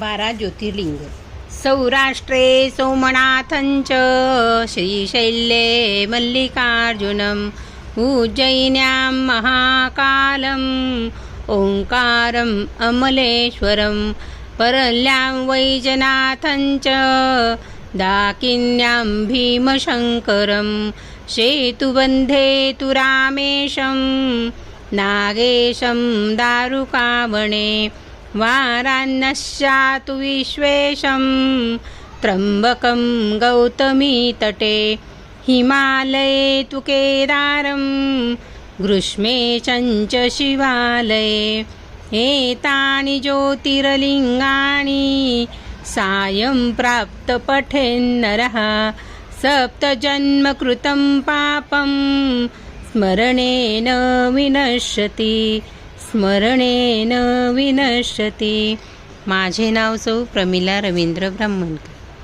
बारा ज्योतिर्लिंग. सौराष्ट्रे सोमनाथञ्च श्रीशैल्ये मल्लिकार्जुनम् उज्जयिन्यां महाकालम् ओङ्कारम् अमलेश्वरं परल्यां वैजनाथञ्च दाकिन्यां भीमशङ्करं सेतुबन्धे तु रामेशं नागेशं दारुकावणे वारान्नश्चातु विश्वेशं त्र्यम्बकं गौतमीतटे हिमालये तु केदारं ग्रीष्मे चञ्च शिवालये। एतानि ज्योतिर्लिङ्गानि सायं प्राप्तपठेन्नरः सप्तजन्मकृतं पापं स्मरणेन विनश्यति। स्मरणेन विनश्यति. माझे नाव सौ प्रमिला रवींद्र ब्राह्मणकर.